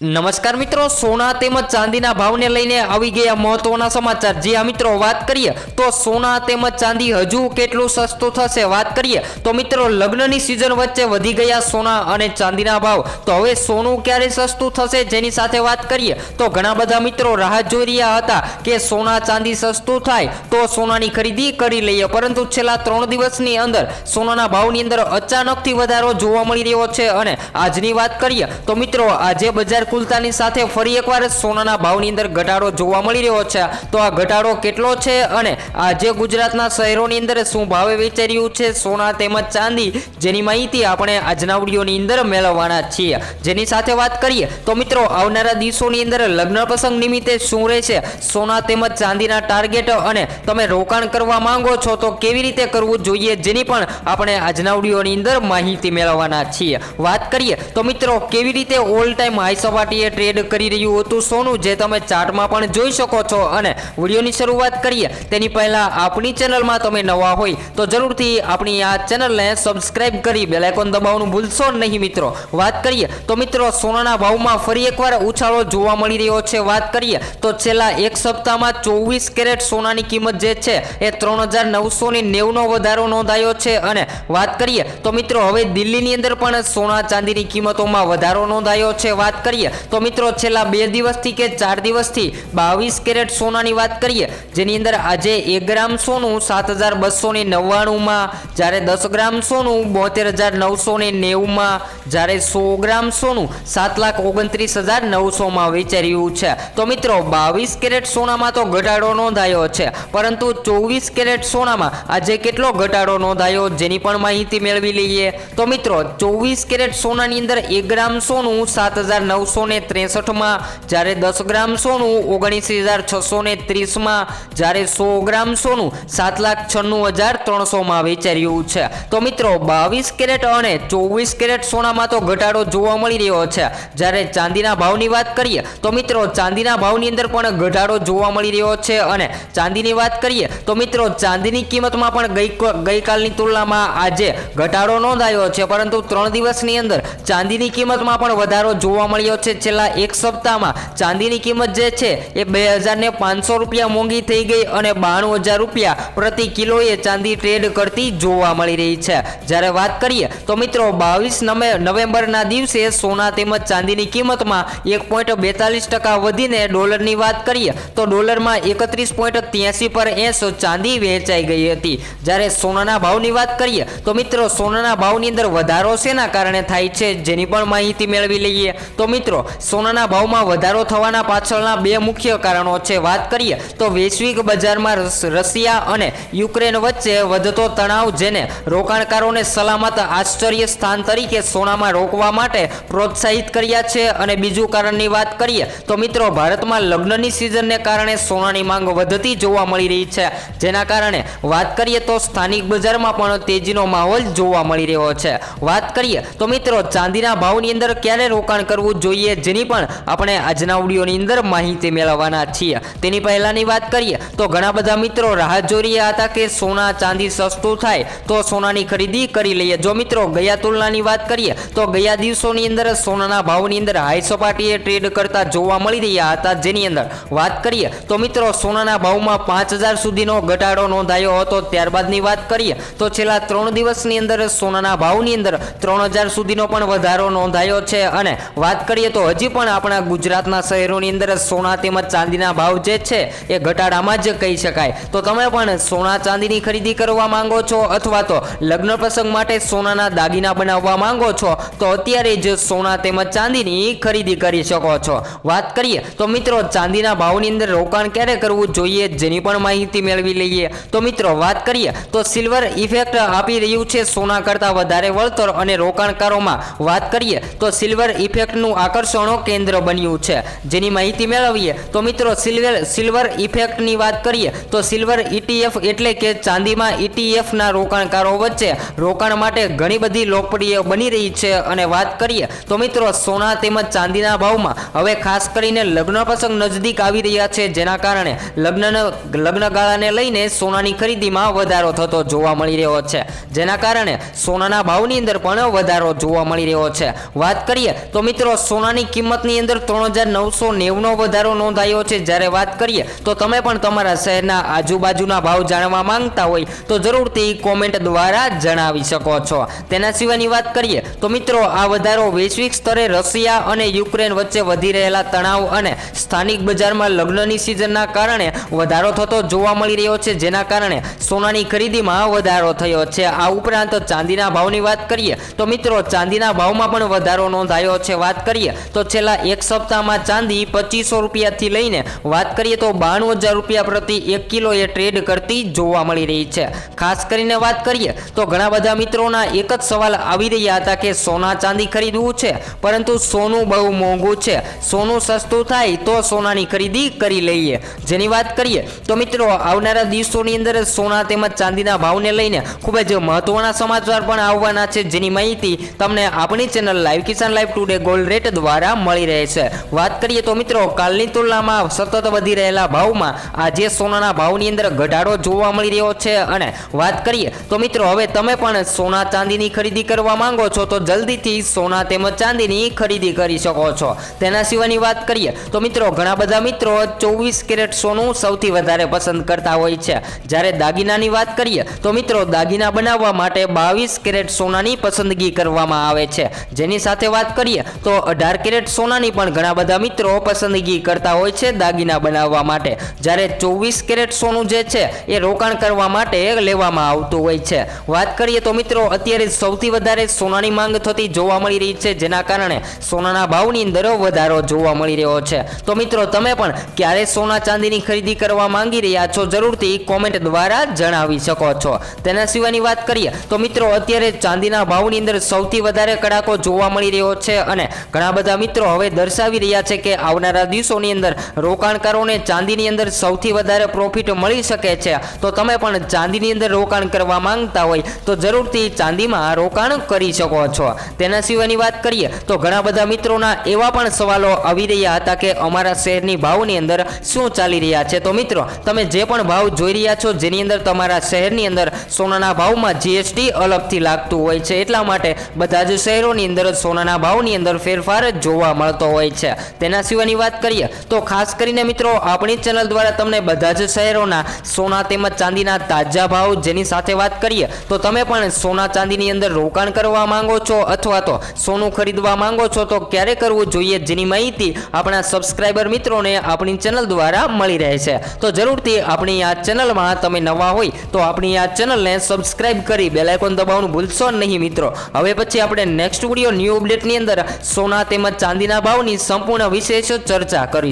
નમસ્કાર મિત્રો, સોના તેમજ ચાંદીના ભાવને લઈને આવી ગયા મહત્વના સમાચાર. જે આ મિત્રો વાત કરીએ, તો સોના તેમજ ચાંદી હજુ કેટલું સસ્તું થશે વાત કરીએ, તો મિત્રો લગ્નની સિઝન વચ્ચે વધી ગયા સોના અને ચાંદીના ભાવ. તો હવે સોનું ક્યારે સસ્તું થશે જેની સાથે વાત કરીએ, તો ઘણા બધા મિત્રો રાહ જોઈ રહ્યા હતા કે સોના ચાંદી સસ્તું થાય તો સોનાની ખરીદી કરી લઈએ. પરંતુ છેલ્લા ત્રણ દિવસની અંદર સોનાના ભાવની અંદર અચાનકથી વધારો જોવા મળી રહ્યો છે. અને આજની વાત કરીએ, તો મિત્રો આજે બજાર ખુલતાની સાથે ફરી એકવાર સોનાના ભાવની અંદર ઘટાડો જોવા મળી રહ્યો છે. તો આ ઘટાડો કેટલો છે અને આજે ગુજરાતના શહેરોની અંદર શું ભાવે વેચાઈ છે સોના તેમજ ચાંદી જેની માહિતી આપણે આજના વિડીયોની અંદર મેળવવાના છીએ. જેની સાથે વાત કરીએ તો મિત્રો આવનારા દિવસોની અંદર લગ્ન પ્રસંગ નિમિત્તે શું રહેશે? સોના તેમજ ચાંદીના ટાર્ગેટ અને તમે રોકાણ કરવા માંગો છો તો કેવી રીતે કરવું જોઈએ જેની પણ આપણે આજના વિડીયોની અંદર માહિતી મેળવવાના છીએ. વાત કરીએ તો મિત્રો કેવી રીતે ઓલ ટાઈમ હાઈ સપાટીએ ટ્રેડ કરી રહ્યું હતું સોનું, જે તમે ચાર્ટમાં પણ જોઈ શકો છો. અને વિડીયોની શરૂઆત કરીએ. તેની પહેલાં આપણી ચેનલમાં તમે નવા હોય તો જરૂરથી આપણી આ ચેનલને સબસ્ક્રાઇબ કરી બેલાઇકોન દબાવવાનું ભૂલશો નહીં મિત્રો. વાત કરીએ તો મિત્રો, સોનાના ભાવમાં ફરી એકવાર ઉછાળો જોવા મળી રહ્યો છે. વાત કરીએ તો છેલ્લા એક સપ્તાહમાં ચોવીસ કેરેટ સોનાની કિંમત જે છે એ ત્રણ હજાર નવસો ને નેવનો વધારો નોંધાયો છે. અને વાત કરીએ તો મિત્રો, હવે દિલ્હીની અંદર પણ સોના ચાંદીની કિંમતોમાં વધારો નોંધાયો છે. વાત કરીએ તો મિત્રો, છેલ્લા બે દિવસથી કે ચાર દિવસથી બાવીસ કેરેટ સોનાની વાત કરીએ, જેની અંદર આજે એક ગ્રામ સોનું સાત હજાર બસો ને નવ્વાણુંમાં, જ્યારે દસ ગ્રામ સોનું બોતેર હજાર નવસો ને નેવુંમાં, જ્યારે સો ગ્રામ સોનું સાત લાખ ઓગણત્રીસ હજાર નવસોમાં વેચાઈ રહ્યું છે. તો મિત્રો, બાવીસ કેરેટ સોનામાં તો ઘટાડો નોંધાયો છે, પરંતુ ચોવીસ કેરેટ સોનામાં આજે કેટલો ઘટાડો નોંધાયો જેની પણ માહિતી મેળવી લઈએ. તો મિત્રો, ચોવીસ કેરેટ સોનાની અંદર એક ગ્રામ સોનું સાત હજાર નવસો ત્રેસઠમાં જ્યારે દસ ગ્રામ સોનું, ઓગણીસ હજાર છસો ને ત્રીસમાં જ્યારે સો ગ્રામ સોનું, સાત લાખ છન્નું હજાર ત્રણસોમાં વેચાઈ રહ્યું છે. તો મિત્રો, બાવીસ કેરેટ અને ચોવીસ કેરેટ સોનામાં તો ઘટાડો જોવા મળી રહ્યો છે. જ્યારે ચાંદીના ભાવની વાત કરીએ, તો મિત્રો, ચાંદીના ભાવની અંદર પણ ઘટાડો જોવા મળી રહ્યો છે અને ચાંદીની વાત કરીએ, તો મિત્રો, ચાંદીની કિંમતમાં પણ ગઈ ગઈકાલની તુલનામાં આજે ઘટાડો નોંધાયો છે. પરંતુ ત્રણ દિવસની અંદર ચાંદીની કિંમતમાં પણ વધારો જોવા મળ્યો છે. છેલ્લા એક સપ્તાહમાં. ચાંદીની કિંમત જે છે, એ બે હજારને પાંચસો રૂપિયા મોંઘી થઈ ગઈ અને બાણું હજાર રૂપિયા પ્રતિ કિલોએ ચાંદી ટ્રેડ કરતી જોવા મળી રહી છે. જ્યારે વાત કરીએ, તો મિત્રો, બાવીસ નવેમ્બરના દિવસે સોના તેમજ ચાંદીની કિંમતમાં એક પોઈન્ટ બેતાલીસ ટકા વધીને ડોલરની વાત કરીએ, તો ડોલરમાં એકત્રીસ પોઈન્ટ ત્યાસી પર એસ ચાંદી વેચાઈ ગઈ હતી. જ્યારે સોનાના ભાવની વાત કરીએ, તો મિત્રો, સોનાના ભાવની અંદર વધારો શેના કારણે થાય છે, જેની પણ માહિતી મેળવી લઈએ. તો મિત્રો સોનાના ભાવમાં વધારો થવાના પાછળના બે મુખ્ય કારણો છે. વાત કરીએ તો વૈશ્વિક બજારમાં રશિયા અને યુક્રેન વચ્ચે વધતો તણાવ જેને રોકાણકારોને સલામત આશ્ચર્ય સ્થાન તરીકે સોનામાં રોકવા માટે પ્રોત્સાહિત કર્યા છે. અને બીજું કારણની વાત કરીએ તો મિત્રો, ભારતમાં લગ્નની સિઝનને કારણે સોનાની માંગ વધતી જોવા મળી રહી છે. જેના કારણે વાત કરીએ તો સ્થાનિક બજારમાં પણ તેજીનો માહોલ જોવા મળી રહ્યો છે. વાત કરીએ તો મિત્રો, ચાંદીના ભાવની અંદર ક્યારે રોકાણ કરવું જોઈએ? જેની પણ આપણે આજના ઓડિયોની અંદર માહિતી મેળવવાના છીએ. તેની પહેલાંની વાત કરીએ, તો ઘણા બધા મિત્રો રાહ જોઈ રહ્યા હતા કે સોના ચાંદી સસ્તું થાય, તો સોનાની ખરીદી કરી લઈએ. જો મિત્રો ગયા તુલનાની વાત કરીએ, તો ગયા દિવસોની અંદર સોનાના ભાવની અંદર હાઈ સપાટીએ ટ્રેડ કરતા જોવા મળી રહ્યા હતા. જેની અંદર વાત કરીએ, તો મિત્રો સોનાના ભાવમાં પાંચ હજાર સુધીનો ઘટાડો નોંધાયો હતો. ત્યારબાદની વાત કરીએ, તો છેલ્લા ત્રણ દિવસની અંદર સોનાના ભાવની અંદર ત્રણ હજાર સુધીનો પણ વધારો નોંધાયો છે. અને વાત કરીએ તો હજી પણ આપણા ગુજરાતના શહેરોની અંદર સોના તેમજ ચાંદીના ભાવ જે છે એ ઘટાડામાં જ કહી શકાય. તો તમે પણ સોના ચાંદીની ખરીદી કરવા માંગો છો અથવા તો લગ્ન પ્રસંગ માટે સોનાના દાગીના બનાવવા માંગો છો, તો અત્યારે જ સોના તેમજ ચાંદીની ખરીદી કરી શકો છો. વાત કરીએ, તો મિત્રો ચાંદીના ભાવની અંદર રોકાણ ક્યારે કરવું જોઈએ જેની પણ માહિતી મેળવી લઈએ. તો મિત્રો વાત કરીએ, તો સિલ્વર ઇફેક્ટ આપી રહ્યું છે સોના કરતાં વધારે વળતર અને રોકાણકારોમાં. વાત કરીએ, તો સિલ્વર ઇફેક્ટનું આકર્ષણો કેન્દ્ર બન્યું છે. જેની માહિતી મેળવીએ તો મિત્રો સિલ્વર સિલ્વર ઇફેક્ટની વાત કરીએ તો સિલ્વર ઇટીએફ એટલે કે ચાંદીમાં ઇટીએફના રોકાણકારો વચ્ચે રોકાણ માટે ઘણી બધી લોકપ્રિય બની રહી છે. અને વાત કરીએ તો મિત્રો સોના તેમજ ચાંદીના ભાવમાં હવે ખાસ કરીને લગ્ન પ્રસંગ નજદીક આવી રહ્યા છે. જેના કારણે લગ્ન લગ્નગાળાને લઈને સોનાની ખરીદીમાં વધારો થતો જોવા મળી રહ્યો છે. જેના કારણે સોનાના ભાવની અંદર પણ વધારો જોવા મળી રહ્યો છે. વાત કરીએ તો મિત્રો સોના સોનાની કિંમતની અંદર ત્રણ હજાર નવસો નેવનો વધારો નોંધાયો છે. જ્યારે વાત કરીએ તો તમે પણ તમારા શહેરના આજુબાજુના ભાવ જાણવા માંગતા હોય તો જરૂરથી કોમેન્ટ દ્વારા જણાવી શકો છો. તેના સિવાયની વાત કરીએ તો મિત્રો, આ વધારો વૈશ્વિક સ્તરે રશિયા અને યુક્રેન વચ્ચે વધી રહેલા તણાવ અને સ્થાનિક બજારમાં લગ્નની સિઝનના કારણે વધારો થતો જોવા મળી રહ્યો છે. જેના કારણે સોનાની ખરીદીમાં વધારો થયો છે. આ ઉપરાંત ચાંદીના ભાવની વાત કરીએ તો મિત્રો, ચાંદીના ભાવમાં પણ વધારો નોંધાયો છે. વાત કરીએ તો છેલ્લા એક સપ્તાહમાં ચાંદી પચીસો રૂપિયાથી લઈને, વાત કરીએ તો બાણું હજાર રૂપિયા પ્રતિ એક કિલો એ ટ્રેડ કરતી જોવા મળી રહી છે. ખાસ કરીને વાત કરીએ તો ઘણા બધા મિત્રોના એક જ સવાલ આવી રહ્યા હતા કે સોના ચાંદી ખરીદવું છે, પરંતુ સોનું બહુ મોંઘું છે. સોનું સસ્તું થાય તો સોનાની ખરીદી કરી લઈએ. જેની વાત કરીએ તો મિત્રો, આવનારા દિવસોની અંદર સોના તેમજ ચાંદીના ભાવને લઈને ખૂબ જ મહત્વના સમાચાર પણ આવવાના છે. જેની માહિતી તમને આપણી channel live Kisan live today gold rate દ્વારા મળી રહે છે. વાત કરીએ તો મિત્રો, કાલની તુલનામાં સતત વધી રહેલા ભાવમાં આજે સોનાના ભાવની અંદર ઘટાડો જોવા મળી રહ્યો છે. અને વાત કરીએ તો મિત્રો, હવે તમે પણ સોના ચાંદીની ખરીદી કરવા માંગો છો, તો જલ્દીથી સોના તેમજ ચાંદીની ખરીદી કરી શકો છો. તેના સિવાયની વાત કરીએ તો મિત્રો, ઘણા બધા મિત્રો ચોવીસ કેરેટ સોનું સૌથી વધારે પસંદ કરતા હોય છે. જ્યારે દાગીનાની વાત કરીએ તો મિત્રો, દાગીના બનાવવા માટે બાવીસ કેરેટ સોનાની પસંદગી કરવામાં આવે છે. જેની સાથે વાત કરીએ તો અઢાર કેરેટ સોનાની પણ ઘણા બધા મિત્રો પસંદગી કરતા હોય છે દાગીના બનાવવા માટે. જ્યારે ચોવીસ કેરેટ સોનું જે છે, એ રોકાણ કરવા માટે લેવામાં આવતું હોય છે. વાત કરીએ તો મિત્રો, અત્યારે સૌથી વધારે સોનાની માંગ થતી જોવા મળી રહી છે, જેના કારણે સોનાના ભાવની અંદર વધારો જોવા મળી રહ્યો છે. તો મિત્રો, તમે પણ ક્યારે સોના ચાંદીની ખરીદી કરવા માંગી રહ્યા છો, જરૂરથી કોમેન્ટ દ્વારા જણાવી શકો છો. તેના સિવાયની વાત કરીએ તો મિત્રો, અત્યારે ચાંદીના ભાવની અંદર સૌથી વધારે કડાકો જોવા મળી રહ્યો છે અને ઘણા બધા મિત્રો હવે દર્શાવી રહ્યા છે કે આવનારા દિવસોની અંદર રોકાણકારોને ચાંદીની અંદર સૌથી વધારે પ્રોફિટ મળી શકે છે. તો તમે પણ ચાંદીની અંદર રોકાણ કરવા માંગતા હોય તો જરૂરથી ચાંદીમાં રોકાણ કરી શકો છો. તેના સિવાયની વાત કરીએ તો ઘણા બધા મિત્રોના એવા પણ સવાલો આવી રહ્યા હતા કે અમારા શહેરની ભાવની અંદર શું ચાલી રહ્યા છે. તો મિત્રો, તમે જે પણ ભાવ જોઈ રહ્યા છો, જેની અંદર તમારા શહેરની અંદર સોનાના ભાવમાં જીએસટી અલગથી લાગતું હોય છે. એટલા માટે બધા જ શહેરોની અંદર સોનાના ભાવની અંદર ફેરફાર જોવા મળતો હોય છે. તેના સિવાયની વાત કરીએ તો ખાસ કરીને મિત્રો, આપણી ચેનલ દ્વારા તમને બધા જ શહેરોના સોના તેમજ ચાંદીના તાજા ભાવ જેની સાથે વાત કરીએ, તો તમે પણ સોના ચાંદીની અંદર રોકાણ કરવા માંગો છો અથવા તો સોનું ખરીદવા માંગો છો, તો ક્યારે કરવું જોઈએ જેની માહિતી આપણા સબસ્ક્રાઇબર મિત્રોને આપણી ચેનલ દ્વારા મળી રહે છે. તો જરૂરથી આપણી આ ચેનલમાં તમે નવા હોય, તો આપણી આ ચેનલને સબસ્ક્રાઇબ કરી બેલાઇકોન દબાવવાનું ભૂલશો નહીં મિત્રો. હવે પછી આપણે નેક્સ્ટ વીડિયો ન્યૂ અપડેટની અંદર સોના તેમજ ચાંદીના ભાવની સંપૂર્ણ વિશેષ ચર્ચા કરીશું.